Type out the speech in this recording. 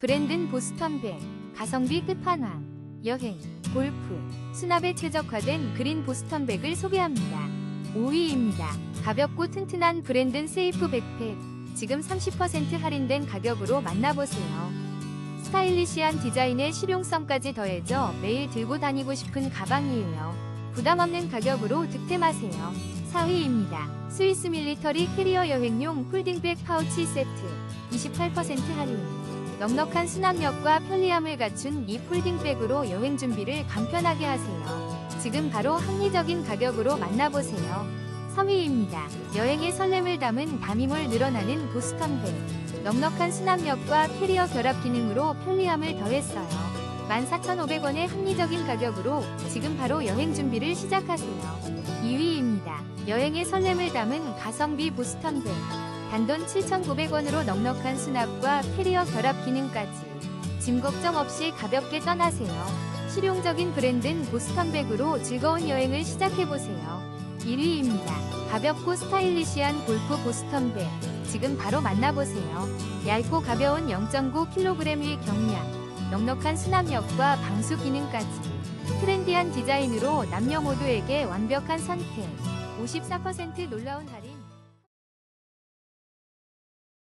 브랜든 보스턴백, 가성비 끝판왕, 여행, 골프, 수납에 최적화된 그린 보스턴백을 소개합니다. 5위입니다. 가볍고 튼튼한 브랜든 세이프 백팩, 지금 30% 할인된 가격으로 만나보세요. 스타일리시한 디자인에 실용성까지 더해져 매일 들고 다니고 싶은 가방이에요. 부담 없는 가격으로 득템하세요. 4위입니다. 스위스 밀리터리 캐리어 여행용 폴딩백 파우치 세트 28% 할인 넉넉한 수납력과 편리함을 갖춘 이 폴딩백으로 여행 준비를 간편하게 하세요. 지금 바로 합리적인 가격으로 만나보세요. 3위입니다. 여행의 설렘을 담은 담임을 늘어나는 보스턴백 넉넉한 수납력과 캐리어 결합 기능으로 편리함을 더했어요. 14,500원의 합리적인 가격으로 지금 바로 여행 준비를 시작하세요. 2위입니다. 여행의 설렘을 담은 가성비 보스턴백. 단돈 7,900원으로 넉넉한 수납과 캐리어 결합 기능까지. 짐 걱정 없이 가볍게 떠나세요. 실용적인 브랜드는 보스턴백으로 즐거운 여행을 시작해보세요. 1위입니다. 가볍고 스타일리시한 골프 보스턴백. 지금 바로 만나보세요. 얇고 가벼운 0.9kg의 경량. 넉넉한 수납력과 방수 기능까지 트렌디한 디자인으로 남녀 모두에게 완벽한 선택 54% 놀라운 할인